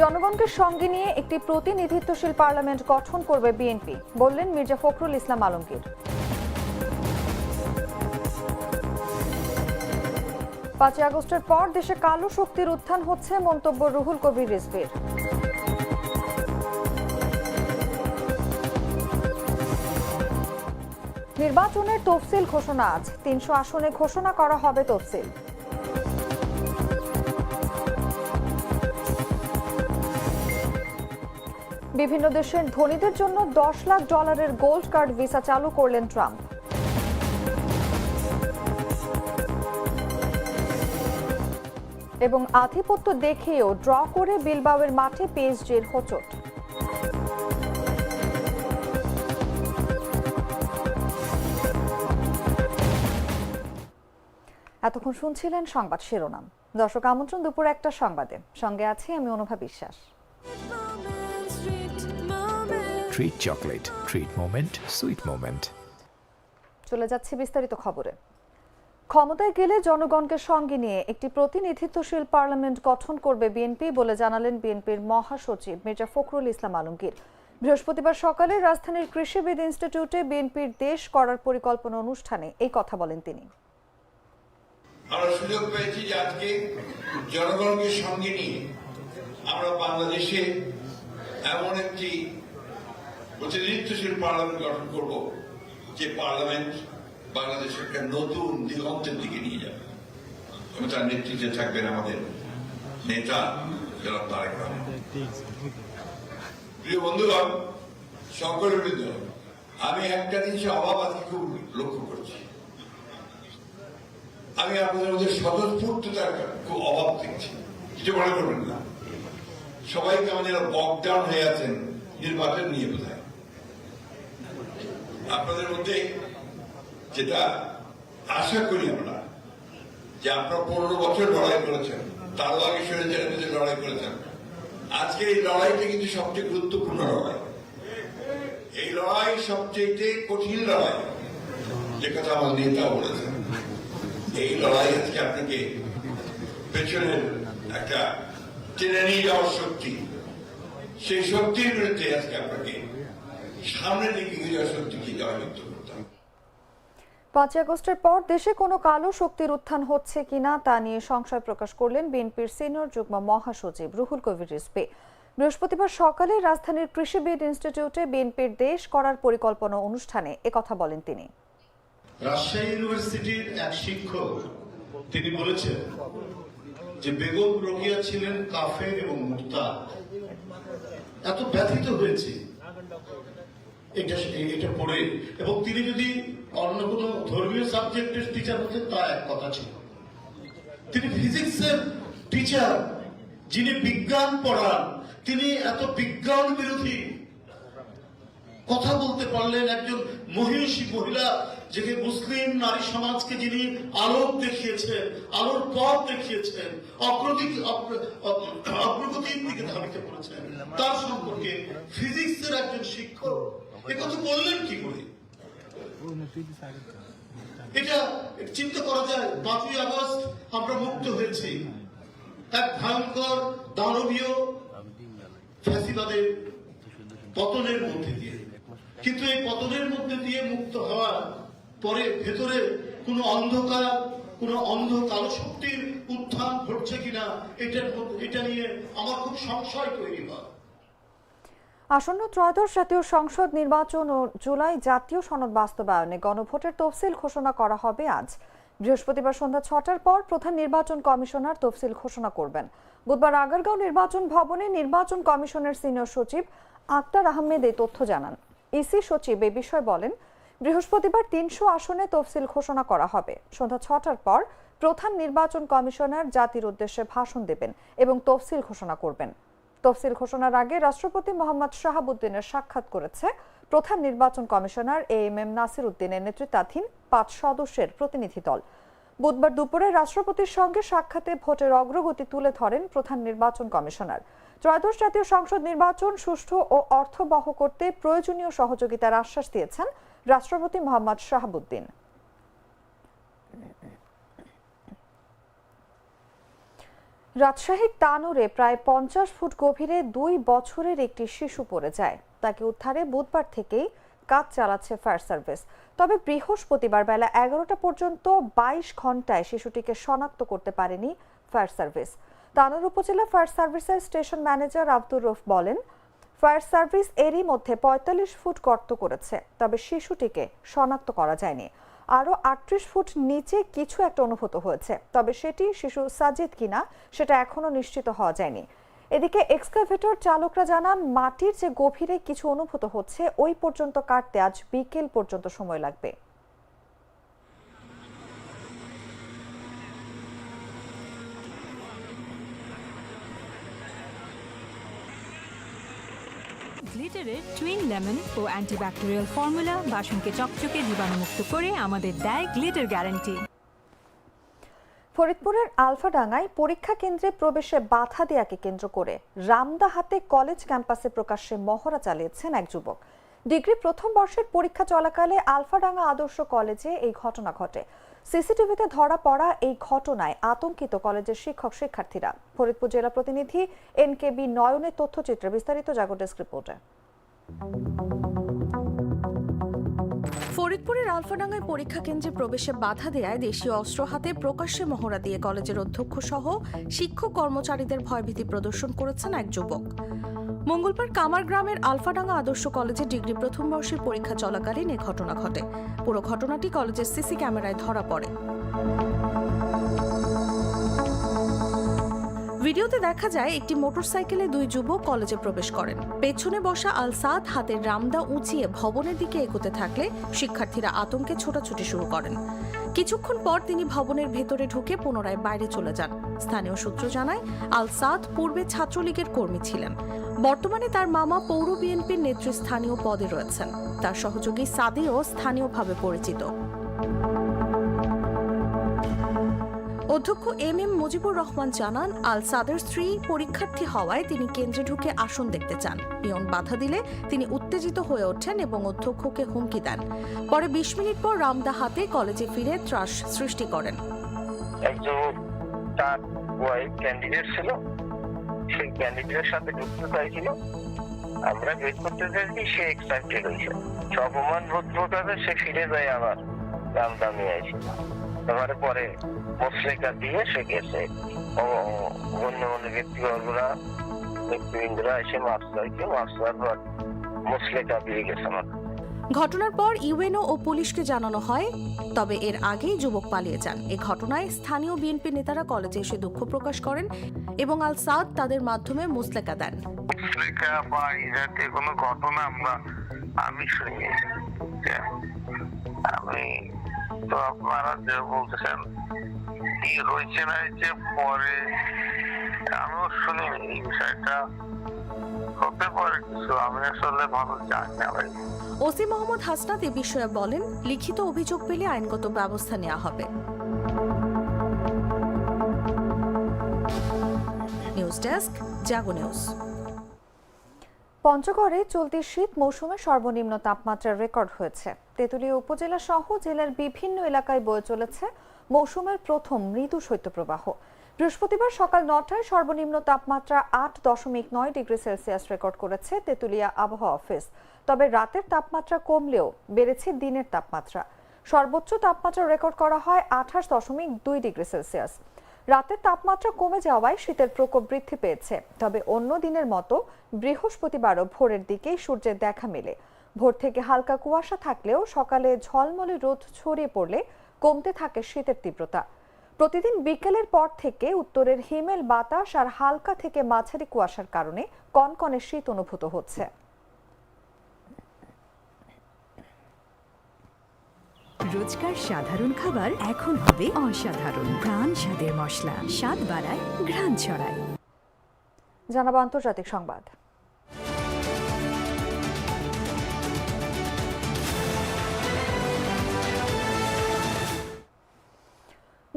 জনগণকে সঙ্গে নিয়ে একটি প্রতিনিধিত্বশীল পার্লামেন্ট গঠন করবে বিএনপি, বললেন মির্জা ফখরুল ইসলাম আলমগীর। পাঁচই আগস্টের পর দেশে কালো শক্তির উত্থান হচ্ছে মন্তব্য রুহুল কবির রিজভির। নির্বাচনের তফসিল ঘোষণা, আজ তিনশো আসনে ঘোষণা করা হবে তফসিল। বিভিন্ন দেশের ধনীদের জন্য দশ লাখ ডলারের গোল্ড কার্ড ভিসা চালু করলেন ট্রাম্প। এবং আধিপত্য দেখেও ড্র করে বিলবাওয়ের মাঠে পিএসজির হোঁচট। এতক্ষণ শুনছিলেন সংবাদ শিরোনাম। দর্শক আমন্ত্রণ দুপুর একটা সংবাদে। সঙ্গে আছি আমি অনুভা বিশ্বাস। Treat chocolate. Treat moment. Sweet moment. চলে যাচ্ছে বিস্তারিত খবরে ক্ষমতায় গেলে জনগণকে সঙ্গে নিয়ে একটি প্রতিনিধিত্বশীল পার্লামেন্ট গঠন করবে বিএনপি বলে জানালেন বিএনপির মহাসচিব মির্জা ফখরুল ইসলাম আলমগীর বৃহস্পতিবার সকালে রাজধানীর কৃষিবিদ ইনস্টিটিউটে বিএনপির দেশ করার পরিকল্পনা অনুষ্ঠানে এই কথা বলেন তিনি আমরা সুযোগ পেয়েছি যে আজকে জনগণকে সঙ্গে নিয়ে আমরা বাংলাদেশে এমন একটি প্রতিনিধিত্বশীল পার্লামেন্ট গঠন করব, যে পার্লামেন্ট বাংলাদেশের একটা নতুন দিগন্তের দিকে নিয়ে যাবে। এবং তার নেতৃত্বে থাকবেন আমাদের নেতা জনাব তারেক রহমান। প্রিয় বন্ধুগণ, সকলের বৃন্দ, আমি একটা জিনিসের অভাব আজকে খুব লক্ষ্য করছি। আমি আপনাদের মধ্যে স্বতঃস্ফূর্ততার খুব অভাব দেখছি। কিছু মনে করবেন না। সবাই কেমন যেন বকডাউন হয়ে আছেন, নির্বাচন নিয়ে বোধ আপনাদের মধ্যে যেটা আশা করি আমরা, যে আপনারা পনেরো বছর লড়াই করেছেন তারও আগে বিরুদ্ধে লড়াই করেছেন, আজকে এই লড়াইটা কিন্তু সবচেয়ে গুরুত্বপূর্ণ লড়াই। এই লড়াই সবচেয়ে কঠিন লড়াই, যে কথা আমার নেতা বলেছেন। এই লড়াই আজকে আপনাকে পেছনের একটা টেনে নিয়ে যাওয়ার শক্তি, সেই শক্তির বিরুদ্ধে আজকে আপনাকে সামনের দিকে যাওয়ার শক্তিকে জয়যুক্ত করতে হবে পাঁচই আগস্টের পর দেশে কোনো কালো শক্তির উত্থান হচ্ছে কিনা তা নিয়ে সংশয় প্রকাশ করলেন বিএনপির সিনিয়র যুগ্ম মহাসচিব রুহুল কবির রিজভী। বৃহস্পতিবার সকালে রাজধানীর কৃষিবিদ ইনস্টিটিউটে বিএনপির দেশ করার পরিকল্পনা অনুষ্ঠানে একথা বলেন তিনি। রাজশাহী ইউনিভার্সিটির এক শিক্ষক তিনি বলেছেন যে বেগম রোকিয়া ছিলেন কাফের এবং মুক্তা এত ব্যথিত হয়েছে এটা এটা পড়ে। এবং তিনি যদি অন্য কোনো ধর্মীয় সাবজেক্টের টিচার হতেন, তা এক কথা ছিল। তিনি ফিজিক্সের টিচার যিনি বিজ্ঞান পড়ান, তিনি এত বিজ্ঞান বিরোধী। কথা বলতে পারলেন একজন মহিষী মহিলা যে মুসলিম নারী সমাজকে যিনি আলোক দেখিয়েছেন, আলোর পথ দেখিয়েছেন অগ্রগতি অগ্র- অগ্রগতির দিকে ধাবিত করেছেন। তার সম্পর্কে ফিজিক্সের একজন শিক্ষক বললেন কি করে? এটা চিন্তা করা যায় আমরা মুক্ত হয়েছি। এক ভয়ঙ্কর দানবীয় ফ্যাসিবাদের পতনের মধ্যে দিয়ে। কিন্তু এই পতনের মধ্যে দিয়ে মুক্ত হওয়ার পরে ভেতরে কোনো অন্ধকার, কোনো অন্ধ কালো শক্তির উত্থান ঘটছে কিনা, এটার এটা নিয়ে আমার খুব সংশয় তৈরি হয়। আসন্ন ত্রয়োদশ জাতীয় সংসদ নির্বাচন ও জুলাই জাতীয় সনদ বাস্তবায়নে গণভোটের তফসিল ঘোষণা করা হবে আজ। বৃহস্পতিবার সন্ধ্যা ছটার পর প্রধান নির্বাচন কমিশনার তফসিল ঘোষণা করবেন। বুধবার আগারগাঁও নির্বাচন ভবনে নির্বাচন কমিশনের সিনিয়র সচিব আক্তার আহমেদ এই তথ্য জানান। ইসি সচিব এ বিষয়ে বলেন, বৃহস্পতিবার তিনশো আসনে তফসিল ঘোষণা করা হবে। সন্ধ্যা ছটার পর প্রধান নির্বাচন কমিশনার জাতির উদ্দেশ্যে ভাষণ দেবেন এবং তফসিল ঘোষণা করবেন। তফসিল ঘোষণার আগে রাষ্ট্রপতি মোহাম্মদ শাহাবুদ্দিনের সাক্ষাৎ করেছে প্রধান নির্বাচন commissioner A M M Nasir উদ্দিনের নেতৃত্বাধীন পাঁচ সদস্যের প্রতিনিধি দল। বুধবার দুপুরে রাষ্ট্রপতির সঙ্গে সাক্ষাতে ভোটের অগ্রগতি তুলে ধরেন প্রধান নির্বাচন কমিশনার। ত্রয়োদশ জাতীয় সংসদ নির্বাচন সুষ্ঠু ও অর্থবহ করতে প্রয়োজনীয় সহযোগিতার আশ্বাস দিয়েছেন রাষ্ট্রপতি মোহাম্মদ শাহাবুদ্দিন। রাজশাহীর তানোরে প্রায় পঞ্চাশ ফুট গভীরে দুই বছরের একটি শিশু পড়ে যায়। তাকে উদ্ধারে বুধবার থেকেই কাজ চালাচ্ছে ফায়ার সার্ভিস। তবে বৃহস্পতিবার বেলা এগারোটা পর্যন্ত বাইশ ঘন্টায় শিশুটিকে শনাক্ত করতে পারেনি ফায়ার সার্ভিস। তানোর উপজেলা ফায়ার সার্ভিসের স্টেশন ম্যানেজার আব্দুর রফ বলেন, ফায়ার সার্ভিস এরই মধ্যে পঁয়তাল্লিশ ফুট গর্ত করেছে, তবে শিশুটিকে শনাক্ত করা যায়নি। আরও আটত্রিশ ফুট নিচে কিছু একটা অনুভূত হয়েছে। তবে সেটি শিশু সাজিদ কিনা, সেটা এখনও নিশ্চিত হওয়া যায়নি। এদিকে এক্সকাভেটর চালকরা জানান, মাটির যে গভীরে কিছু অনুভূত হচ্ছে, ওই পর্যন্ত কাটতে আজ বিকেল পর্যন্ত সময় লাগবে। গ্লিটারের টুইন লেমন ও অ্যান্টিব্যাকটেরিয়াল ফর্মুলা বাসনকে চকচকে জীবাণুমুক্ত করে আমাদের দেয় গ্লিটার গ্যারান্টি ফরিদপুরের আলফাডাঙ্গায় পরীক্ষা কেন্দ্রে প্রবেশে বাধা দেয়াকে কেন্দ্র করে রামদা হাতে কলেজ ক্যাম্পাসে প্রকাশ্যে মহড়া চালিয়েছেন এক যুবক। ডিগ্রি প্রথম বর্ষের পরীক্ষা চলাকালে আলফাডাঙ্গা আদর্শ কলেজে এই ঘটনা ঘটে। সিসিটিভিতে ধরা পড়া এই ঘটনায় আতঙ্কিত কলেজের শিক্ষক, শিক্ষার্থীরা। ফরিদপুর জেলা প্রতিনিধি এন কে বি নয়নের তথ্যচিত্রে বিস্তারিত জাগো ডেস্ক রিপোর্টে। ফরিদপুরের আলফাডাঙ্গায় পরীক্ষা কেন্দ্রে প্রবেশে বাধা দেয় দেশীয় অস্ত্র হাতে প্রকাশ্যে মহড়া দিয়ে কলেজের অধ্যক্ষ সহ শিক্ষক কর্মচারীদের ভয়ভীতি প্রদর্শন করেছেন এক যুবক। মঙ্গলবার কামার গ্রামের আলফাডাঙ্গা আদর্শ কলেজে ডিগ্রি প্রথম বর্ষের পরীক্ষা চলাকালীন এ ঘটনা ঘটে। পুরো ঘটনাটি কলেজের সিসি ক্যামেরায় ধরা পড়ে। ভিডিওতে দেখা যায়, একটি মোটরসাইকেলে দুই যুবক কলেজে প্রবেশ করেন। পেছনে বসা আল সাদ হাতের রামদা উঁচিয়ে ভবনের দিকে এগোতে থাকলে শিক্ষার্থীরা আতঙ্কে ছোটাছুটি শুরু করেন। কিছুক্ষণ পর তিনি ভবনের ভেতরে ঢুকে পুনরায় বাইরে চলে যান। স্থানীয় সূত্র জানায় আল সাদ পূর্বে ছাত্রলীগের কর্মী ছিলেন। বর্তমানে তার মামা পৌর বিএনপির নেতৃস্থানীয় পদে রয়েছেন। তার সহযোগী সাদিও স্থানীয়ভাবে পরিচিত। অধ্যক্ষ এম এম মুজিবুর রহমান জানান, আল সাদের স্ত্রী পরীক্ষার্থী হওয়ায় তিনি কেন্দ্রে ঢুকে আসন দেখতে চান। পিয়ন বাধা দিলে তিনি উত্তেজিত হয়ে ওঠেন এবং অধ্যক্ষকে হুমকি দেন। পরে বিশ মিনিট পর রামদা হাতে কলেজে ফিরে ত্রাস সৃষ্টি করেন। একজন তার ক্যান্ডিডেট ছিল। সেই ক্যান্ডিডেটের সাথে যুক্ত চাইছিল। আমরা ওয়েট করতে চাইছি, সে এক্সাইটেড হয়েছে। অপমান বোধ প্রকারে সে ফিরে যায় আবার দাম দামি আইছিল এবারে পরে মুসলিকা দিয়ে সে গেছে। অন্য অন্য ব্যক্তিবর্গরা, ব্যক্তিবৃন্দরা এসে মাছ চাইছে মাছ চাওয়ার পর মুসলিকা দিয়ে গেছে আমার ঘটনার পর ইউএনও ও পুলিশকে জানানো হয়, তবে এর আগেই যুবক পালিয়ে যান। এ ঘটনায় স্থানীয় বিএনপি নেতারা কলেজে এসে দুঃখ প্রকাশ করেন এবং আল সাদ তাদের মাধ্যমে মুসলেকা দেন। কোনো ঘটনা আমরা, আমি আমি তো আপনারা যে বলতেছেন, কি হয়েছে না হয়েছে পরে, আমিও শুনি এই বিষয়টা। হতে পারে কিছু আমি আসলে ভালো জানি না ভাই। ওসি মোহাম্মদ হাসনাত এ বিষয়ে বলেন লিখিত অভিযোগ পেলে আইনগত ব্যবস্থা নেওয়া হবে। News desk Jago news. পঞ্চগড়ে চলতি শীত মৌসুমে সর্বনিম্ন তাপমাত্রা রেকর্ড হয়েছে। তেঁতুলিয়া উপজেলা সহ জেলার বিভিন্ন এলাকায় বয়ে চলেছে মৌসুমের প্রথম মৃদু শৈত্যপ্রবাহ। বৃহস্পতিবার সকাল নটায় সর্বনিম্ন তাপমাত্রা আট দশমিক নয় ডিগ্রি সেলসিয়াস রেকর্ড করেছে তেঁতুলিয়া আবহাওয়া অফিস। তবে রাতের তাপমাত্রা কমলেও বেড়েছে দিনের তাপমাত্রা। সর্বোচ্চ তাপমাত্রা রেকর্ড করা হয় আঠাশ দশমিক দুই ডিগ্রি সেলসিয়াস। রাতের তাপমাত্রা কমে যাওয়ায় শীতের প্রকোপ বৃদ্ধি পেয়েছে। তবে অন্য দিনের মতো বৃহস্পতিবারও ভোরের দিকেই সূর্যের দেখা মেলে। ভোর থেকে হালকা কুয়াশা থাকলেও সকালে ঝলমলে রোদ ছড়িয়ে পড়লে কমতে থাকে শীতের তীব্রতা। প্রতিদিন বিকেলের পর থেকে উত্তরের হিমেল বাতাস আর হালকা থেকে মাঝারি কুয়াশার কারণে কনকনে শীত অনুভূত হচ্ছে। রোজকার সাধারণ খাবার এখন হবে অসাধারণ। প্রাণ স্বাদের মশলা স্বাদ বাড়ায় ঘ্রাণ ছড়ায়। জানাব আন্তর্জাতিক সংবাদ।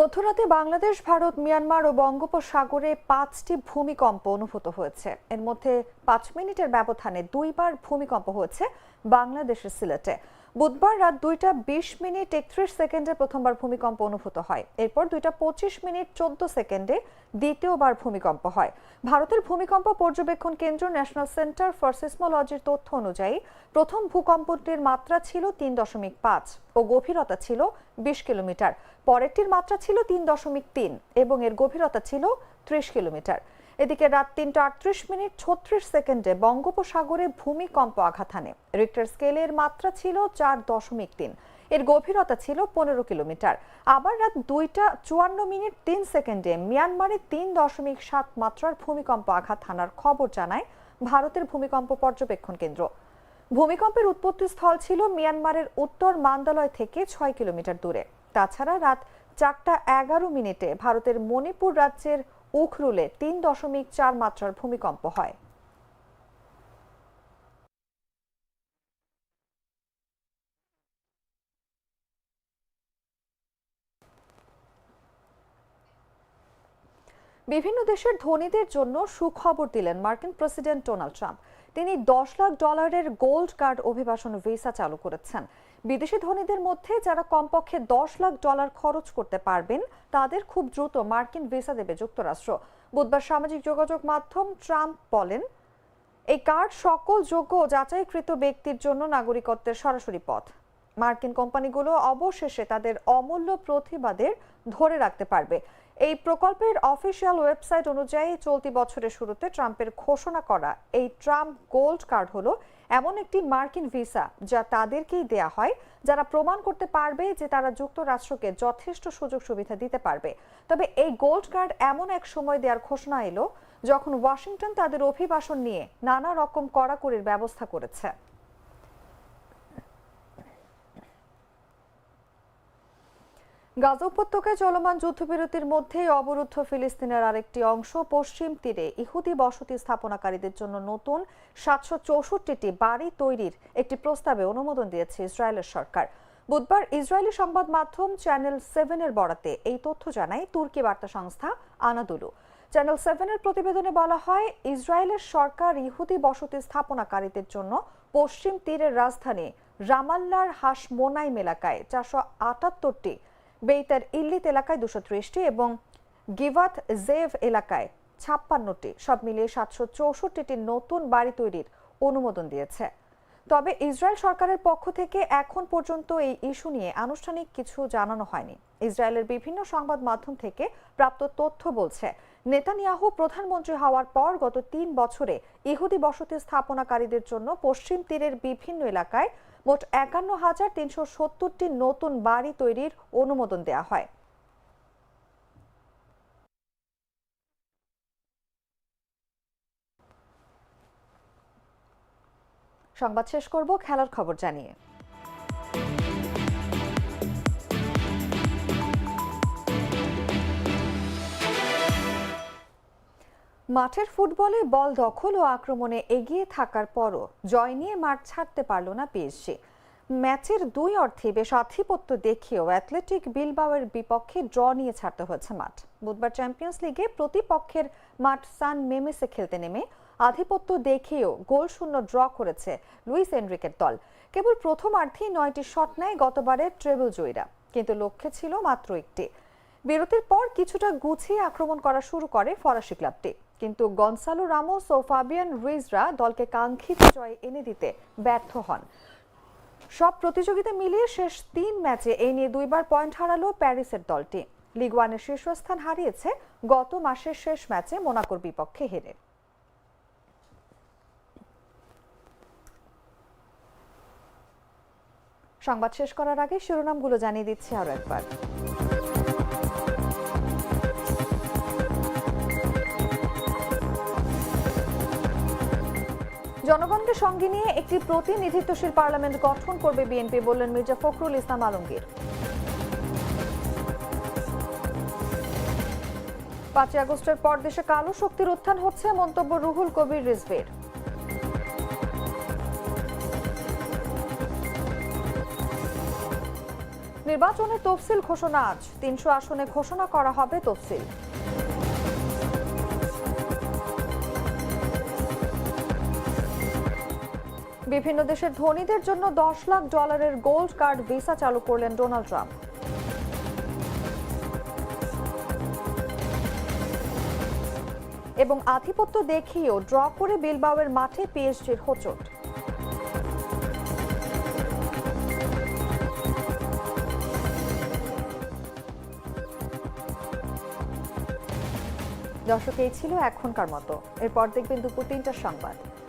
মধ্যরাতে বাংলাদেশ, ভারত, মিয়ানমার ও বঙ্গোপসাগরে পাঁচটি ভূমিকম্প অনুভূত হয়েছে। এর মধ্যে পাঁচ মিনিটের ব্যবধানে দুইবার ভূমিকম্প হয়েছে বাংলাদেশের সিলেটে। বুধবার রাত দুইটা বিশ মিনিট একত্রিশ সেকেন্ডে প্রথমবার ভূমিকম্প অনুভূত হয়। এরপর দুইটা পঁচিশ মিনিট চোদ্দ সেকেন্ডে দ্বিতীয়বার ভূমিকম্প হয়। ভারতের ভূমিকম্প পর্যবেক্ষণ কেন্দ্র ন্যাশনাল সেন্টার ফর সিসমোলজির তথ্য অনুযায়ী, প্রথম ভূকম্পটির মাত্রা ছিল তিন দশমিক পাঁচ ও গভীরতা ছিল বিশ কিলোমিটার। পরেরটির মাত্রা ছিল তিন দশমিক তিন এবং এর গভীরতা ছিল ত্রিশ কিলোমিটার। এদিকে রাত তিনটা আটত্রিশ মিনিট ছত্রিশ সেকেন্ডে বঙ্গোপসাগরে ভূমিকম্প আঘাত হানে। রিক্টার স্কেলের মাত্রা ছিল চার দশমিক তিন। এর গভীরতা ছিল পনেরো কিলোমিটার। আবার রাত দুইটা চুয়ান্ন মিনিট তিন সেকেন্ডে মিয়ানমারে তিন দশমিক সাত মাত্রার ভূমিকম্প আঘাত হানার খবর জানায় ভারতের ভূমিকম্প পর্যবেক্ষণ কেন্দ্র। ভূমিকম্পের উৎপত্তি স্থল ছিল মিয়ানমারের উত্তর মান্দালয় থেকে ছয় কিলোমিটার দূরে। তাছাড়া রাত চারটা এগারো মিনিটে ভারতের মণিপুর রাজ্যের উখরুলে তিন দশমিক চার মাত্রার ভূমিকম্প হয়। বিভিন্ন দেশের ধনীদের জন্য সুখবর দিলেন মার্কিন প্রেসিডেন্ট ডোনাল্ড ট্রাম্প। তিনি দশ লাখ ডলারের গোল্ড কার্ড অভিবাসন ভিসা চালু করেছেন। বিদেশি ধনীদের মধ্যে যারা কমপক্ষে দশ লাখ ডলার খরচ করতে পারবেন, তাদের খুব দ্রুত মার্কিন ভিসা দেবে যুক্তরাষ্ট্র। বুধবার সামাজিক যোগাযোগ মাধ্যম ট্রাম্প বলেন, এই কার্ড সকল যোগ্য যাচাইকৃত ব্যক্তির জন্য নাগরিকত্বের সরাসরি পথ। মার্কিন কোম্পানিগুলো অবশেষে তাদের অমূল্য প্রতিবাদের ধরে রাখতে পারবে। এই প্রকল্পের অফিসিয়াল ওয়েবসাইট অনুযায়ী চলতি বছরের শুরুতে ট্রাম্পের ঘোষণা করা এই ট্রাম্প গোল্ড কার্ড হলো এমন একটি মার্কিন ভিসা যা তাদেরকেই দেয়া হয়, যারা প্রমাণ করতে পারবে যে তারা যুক্তরাষ্ট্রকে যথেষ্ট সুযোগ সুবিধা দিতে পারবে। তবে এই গোল্ড কার্ড এমন এক সময় দেওয়ার ঘোষণা এলো, যখন ওয়াশিংটন তাদের অভিবাসন নিয়ে নানা রকম কড়াকড়ির ব্যবস্থা করেছে। গাজা উপত্যকায় চলমান যুদ্ধবিরতির মধ্যেই অবরুদ্ধ ফিলিস্তিনের আরেকটি অংশ পশ্চিম তীরে ইহুদি বসতি স্থাপনাকারীদের জন্য নতুন সাতশো বাড়ি তৈরির একটি প্রস্তাবে অনুমোদন দিয়েছে ইসরায়েলের সরকার। বুধবার ইসরায়েলি সংবাদ মাধ্যম চ্যানেল সেভেনের বরাতে এই তথ্য জানায় তুর্কি বার্তা সংস্থা আনাদুলু। চ্যানেল সেভেনের প্রতিবেদনে বলা হয়, ইসরায়েলের সরকার ইহুদি বসতি স্থাপনাকারীদের জন্য পশ্চিম তীরের রাজধানী রামাল্লার হাসমোনাইম এলাকায় চারশো আটাত্তরটি বেইতার ইল্লিত এলাকায় দুশো ত্রিশটি এবং গিভাত জেভ এলাকায় ছাপ্পান্নটি। সব মিলিয়ে সাতশো চৌষট্টিটি নতুন বাড়ি তৈরির অনুমোদন দিয়েছে। তবে ইসরায়েল সরকারের পক্ষ থেকে এখন পর্যন্ত এই ইস্যু নিয়ে আনুষ্ঠানিক কিছু জানানো হয়নি। ইসরায়েলের বিভিন্ন সংবাদ মাধ্যম থেকে প্রাপ্ত তথ্য বলছে, নেতানিয়াহু প্রধানমন্ত্রী হওয়ার পর গত তিন বছরে ইহুদি বসতি স্থাপনাকারীদের জন্য পশ্চিম তীরের বিভিন্ন এলাকায় মোট একান্ন হাজার তিনশো সত্তরটি নতুন বাড়ি তৈরির অনুমোদন দেওয়া হয়। সংবাদ শেষ করব, খেলার খবর জানিয়ে। মাঠের ফুটবলে বল দখল ও আক্রমণে এগিয়ে থাকার পরও জয় নিয়ে মাঠ ছাড়তে পারল না পিএসজি ম্যাচের দুই অর্থে বেশ আধিপত্য দেখিয়েও অ্যাথলেটিক বিলবাওয়ের বিপক্ষে ড্র নিয়ে ছাড়তে হয়েছে মাঠ। বুধবার চ্যাম্পিয়ন্স লিগে প্রতিপক্ষের মাঠ সান মেমেসে খেলতে নেমে আধিপত্য দেখিয়েও গোল শূন্য ড্র করেছে লুইস এনরিকের দল। কেবল প্রথমার্ধেই নয়টি শট নেয় গতবারের ট্রেবল জয়ীরা, কিন্তু লক্ষ্যে ছিল মাত্র একটি। বিরতির পর কিছুটা গুছিয়ে আক্রমণ করা শুরু করে ফরাসি ক্লাবটি। কিন্তু গনসালো রামোস ও ফাবিয়ান রুইজরা দলকে কাঙ্ক্ষিত জয় এনে দিতে ব্যর্থ হন। সব প্রতিযোগিতা মিলিয়ে শেষ তিন ম্যাচে এই নিয়ে দুইবার পয়েন্ট হারালো প্যারিসের দলটি। লিগ ওয়ানের শীর্ষস্থান হারিয়েছে গত মাসের শেষ ম্যাচে মোনাকোর বিপক্ষে হেরে। সংবাদ শেষ করার আগে শিরোনামগুলো জানিয়ে দিচ্ছি আরও একবার। জনগণকে সঙ্গে নিয়ে একটি প্রতিনিধিত্বশীল পার্লামেন্ট গঠন করবে বিএনপি, বললেন মির্জা ফখরুল ইসলাম আলমগীর। পাঁচই আগস্টের পর দেশে কালো শক্তির উত্থান হচ্ছে, মন্তব্য রুহুল কবির রিজভীর। নির্বাচনের তফসিল ঘোষণা, আজ তিনশো আসনে ঘোষণা করা হবে তফসিল। বিভিন্ন দেশের ধনীদের জন্য দশ লাখ ডলারের গোল্ড কার্ড ভিসা চালু করলেন ডোনাল্ড ট্রাম্প। এবং আধিপত্য দেখিয়েও ড্র করে বিলবাওয়ের মাঠে পিএসজির হোঁচট। দর্শক, এই ছিল এখনকার মতো। এরপর দেখবেন দুপুর তিনটার সংবাদ।